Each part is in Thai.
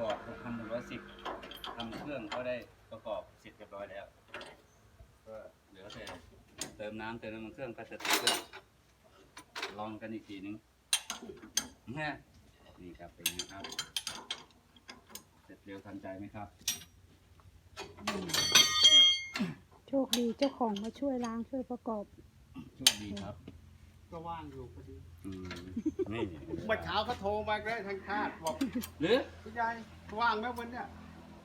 กอบ6 1 1 0ทำเครื่องก็ได้ประกอบเสร็จเรียบร้อยแล้ว ก็เหลือแต่เติมน้ำเติมน้ำมันเครื่องก็จะติดเครื่องลองกันอีกทีนึงนะนี่ครับเป็นไงครับ เสร็จเร็วทันใจไหมครับ โชคดีเจ้าของมาช่วยล้างช่วยประกอบ โชคดีครับ ก็ว่างอยู่พอดีอืมนี่เมื่อเช้าเขาโทรมาได้ทางชาติบอกหรือพี่ยายว่างไหมวันเนี้ย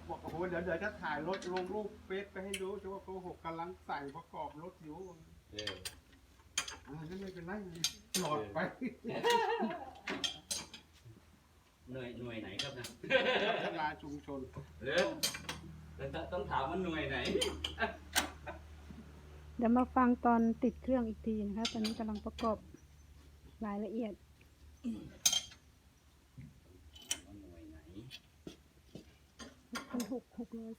บอกโอ้โหเดี๋ยวเดี๋ยวจะถ่ายรถลงรูปเฟซไปให้ดูจะว่าโกหกกำลังใส่ประกอบรถอยู่เอออ่านั่นไม่เป็นไรหลอดไป หน่วยหน่วยไหนครับนะพัฒนาชุมชนหรือแล้วต้องถามว่าหน่วยไหน เดี๋ยวมาฟังตอนติดเครื่องอีกทีนะคะ ตอนนี้กำลังประกอบรายละเอียดหน่วยไหนพันหกหกร้อย